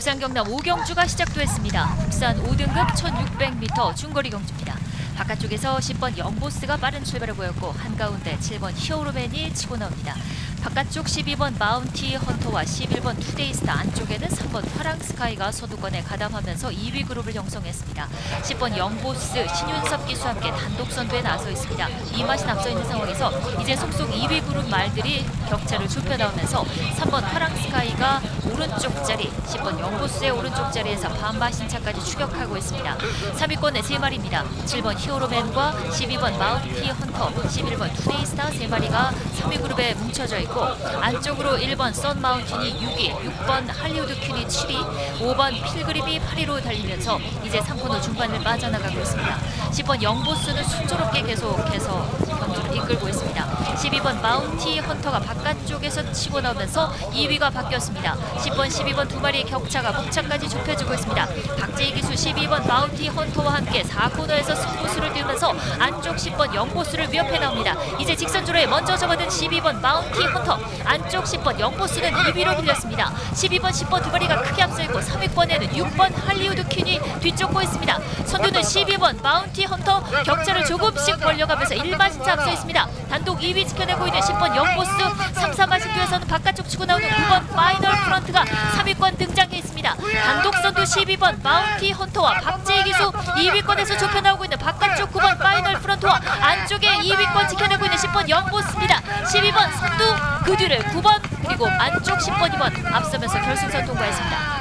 부산 경남 5경주가 시작됐습니다. 국산 5등급 1600m 중거리 경주입니다. 바깥쪽에서 10번 영보스가 빠른 출발을 보였고 한가운데 7번 히어로맨이 치고 나옵니다. 바깥쪽 12번 마운티 헌터와 11번 투데이스타 안쪽에는 3번 파랑스카이가 서두권에 가담하면서 2위 그룹을 형성했습니다. 10번 영보스 신윤섭 기수와 함께 단독 선두에 나서 있습니다. 이 맛이 앞서 있는 상황에서 이제 속속 2위 그룹 말들이 격차를 좁혀 나오면서 3번 파랑스카이가 오른쪽 자리, 10번 영보스의 오른쪽 자리에서 반마신차까지 추격하고 있습니다. 3위권의 3마리입니다. 7번 히어로맨과 12번 마운티 헌터, 11번 투데이스타 3마리가 3위 그룹에 뭉쳐져 있고 안쪽으로 1번 선 마운틴이 6위, 6번 할리우드 퀸이 7위, 5번 필그림이 8위로 달리면서 이제 3코너 중반을 빠져나가고 있습니다. 10번 영보스는 순조롭게 계속해서 경주를 이끌고 있습니다. 12번 마운티 헌터가 바깥쪽에서 치고 나오면서 2위가 바뀌었습니다. 10번, 12번 두 마리의 격차가 목차까지 좁혀지고 있습니다. 박재희 기수 12번 마운티 헌터와 함께 4코너에서 승부수를 띄우면서 안쪽 10번 영보스를 위협해 나옵니다. 이제 직선주로에 먼저 접어든 12번 마운티 헌터 안쪽 10번 영보스는 2위로 밀렸습니다. 12번, 10번 두 마리가 크게 앞서 있고 3위권에는 6번 할리우드 퀸이 뒤쫓고 있습니다. 선두는 12번 마운티 헌터 격차를 조금씩 벌려가면서 1마신차 앞서 있습니다. 단독 2위 지켜내 고 있는 10번 영보스 3, 4마신표에서는 바깥쪽 치고 나오는 9번 파이널 프런트가 3위권 등장해 있습니다. 단독 선두 12번 마운티 헌터와 박재희 기수 2위권에서 좁혀 나오고 있는 바깥쪽 9번 파이널 프런트와 안쪽에 2위권 지켜내고 있는 10번 영보스입니다. 12번 선두 그 뒤를 9번 그리고 안쪽 10번 2번 앞서면서 결승선 통과했습니다.